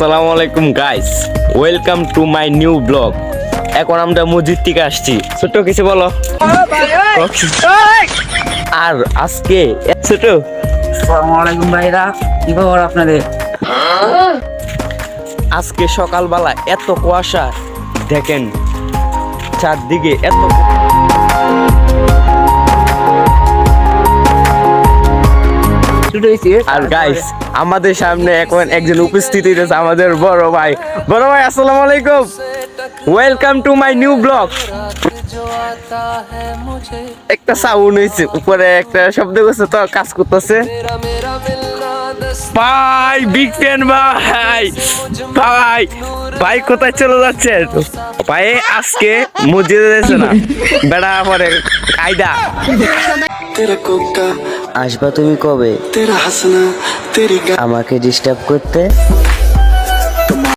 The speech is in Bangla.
আসসালামু আলাইকুম guys welcome to my new blog এখন আমরা মসজিদ থেকে আসছি। ছোট কিছু বলো। আর আজকে ছোট আসসালামু আলাইকুম ভাইরা। কি খবর আপনাদের? আজকে সকালবেলা এত কুয়াশা দেখেন চারদিকে এত আর গাইস আমাদের সামনে এখন একজন উপস্থিত হয়েছে আমাদের বড় ভাই। বড় ভাই, আসসালামু আলাইকুম। Welcome to my new blog একটা সাউন্ড হয়েছে উপরে একটা শব্দ করছে, তো কাজ করতেছে। ভাই বিগ ফ্যান ভাই। ভাই ভাই কোথায় চলে যাচ্ছে ভাই, আজকে মসজিদে যাচ্ছে না। বেড়া পরে কায়দা আসবা তুমি কবে? আমাকে ডিস্টার্ব করতে?